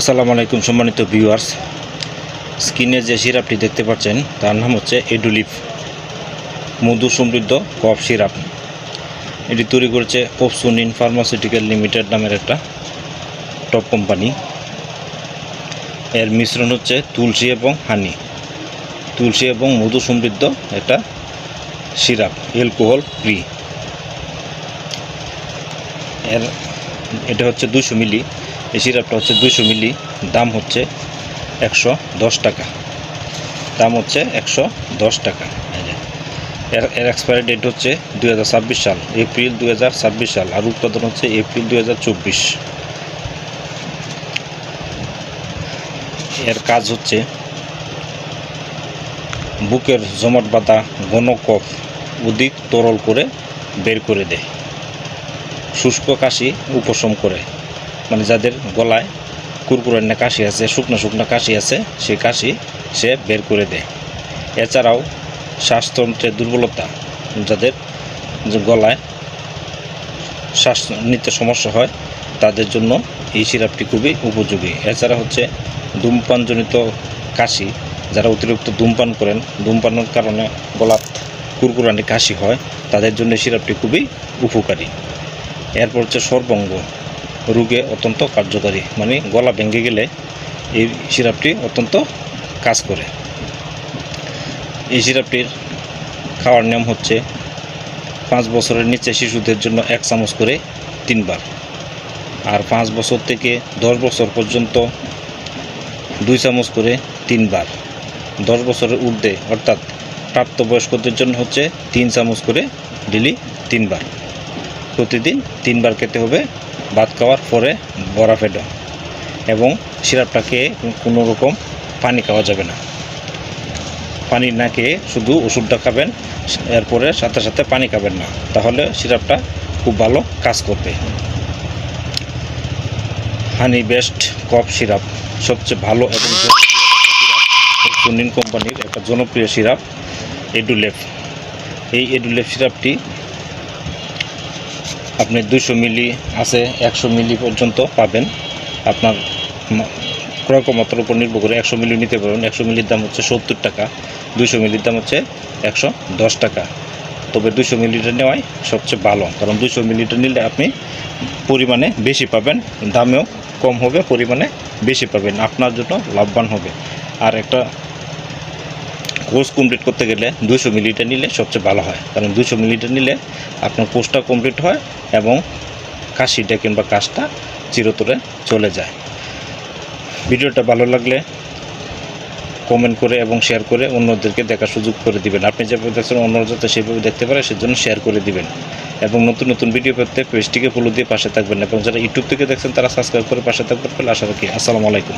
আসসালামু আলাইকুম সম্মানিত ভিউয়ার্স। স্ক্রিনে যে সিরাপটি দেখতে পাচ্ছেন, তার নাম হচ্ছে এডুলিফ মধু সমৃদ্ধ কফ সিরাপ এটি তৈরি করেছে ওপসুনিন ফার্মাসিউটিক্যাল লিমিটেড নামের একটা টপ কোম্পানি এর মিশ্রণ হচ্ছে তুলসী এবং হানি। তুলসী এবং মধু সমৃদ্ধ একটা সিরাপ অ্যালকোহল ফ্রি এর, এটা হচ্ছে দুশো মিলি এই সিরাপটা হচ্ছে দুশো মিলি, দাম হচ্ছে একশো দশ টাকা। দাম হচ্ছে একশো দশ টাকা। এর এর এক্সপায়ারি ডেট হচ্ছে দুই হাজার ছাব্বিশ সাল, এপ্রিল দুই সাল, আর উৎপাদন হচ্ছে এপ্রিল দুই এর কাজ হচ্ছে বুকের জমাট বাঁধা ঘন কফ অধিক তরল করে বের করে দেয়। শুষ্ক কাশি উপশম করে। মানে যাদের গলায় কুরকুরান্না কাশি আছে, শুকনো শুকনো কাশি আছে, সেই কাশি সে বের করে দেয়। এছাড়াও শ্বাসতন্ত্রের দুর্বলতা, যাদের গলায় শ্বাস নিতে সমস্যা হয়, তাদের জন্য এই সিরাপটি খুবই উপযোগী। এছাড়া হচ্ছে ধূমপানজনিত কাশি, যারা অতিরিক্ত ধূমপান করেন, ধূমপানের কারণে গলাত কুরকুরানি কাশি হয়, তাদের জন্য সিরাপটি খুবই উপকারী। এরপর হচ্ছে সর্বঙ্গ। রোগে অত্যন্ত কার্যকারী। মানে গলা ভেঙে গেলে এই সিরাপটি অত্যন্ত কাজ করে। এই সিরাপটির খাওয়ার নিয়ম হচ্ছে পাঁচ বছরের নিচে শিশুদের জন্য এক চামচ করে তিনবার। আর পাঁচ বছর থেকে দশ বছর পর্যন্ত দুই চামচ করে তিনবার। দশ বছরের ঊর্ধ্বে অর্থাৎ প্রাপ্তবয়স্কদের জন্য হচ্ছে তিন চামচ করে ডেলি তিনবার। প্রতিদিন তিনবার খেতে হবে ভাত খাওয়ার পরে বড়া ফেটো এবং সিরাপটা খেয়ে কোনো রকম পানি খাওয়া যাবে না। পানি না খেয়ে শুধু ওষুধটা খাবেন, এরপরে সাথে সাথে পানি খাবেন না। তাহলে সিরাপটা খুব ভালো কাজ করবে। হানি বেস্ট কফ সিরাপ, সবচেয়ে ভালো এবং সুনিন কোম্পানির একটা জনপ্রিয় সিরাপ, এডুলেফ। এই এডুলেফ সিরাপটি আপনি দুশো মিলি আছে, একশো মিলি পর্যন্ত পাবেন। আপনার ক্রয় ক্ষমতার উপর নির্ভর করে একশো মিলি নিতে পারবেন। একশো মিলির দাম হচ্ছে সত্তর টাকা দুশো মিলির দাম হচ্ছে একশো দশ টাকা। তবে দুশো মিলিটার নেওয়াই সবচেয়ে ভালো, কারণ দুশো মিলিটার নিলে আপনি পরিমাণে বেশি পাবেন, দামেও কম হবে, পরিমাণে বেশি পাবেন, আপনার জন্য লাভবান হবে। আর একটা কোর্স কমপ্লিট করতে গেলে দুশো মিলিটার নিলে সবচেয়ে ভালো হয়। কারণ দুশো মিলিটার নিলে আপনার কোর্সটা কমপ্লিট হয় এবং কাশিটা কিংবা কাজটা চিরতরে চলে যায়। ভিডিওটা ভালো লাগলে কমেন্ট করে এবং শেয়ার করে অন্যদেরকে দেখার সুযোগ করে দিবেন। আপনি যেভাবে দেখছেন অন্যরা যাতে সেভাবে দেখতে পারে, সেজন্য শেয়ার করে দিবেন। এবং নতুন নতুন ভিডিও পেতে পেজটিকে ফলো দিয়ে পাশে থাকবেন। এবং যারা ইউটিউব থেকে দেখছেন, তারা সাবস্ক্রাইব করে পাশে থাকবেন আশা রাখি। আসসালামু আলাইকুম।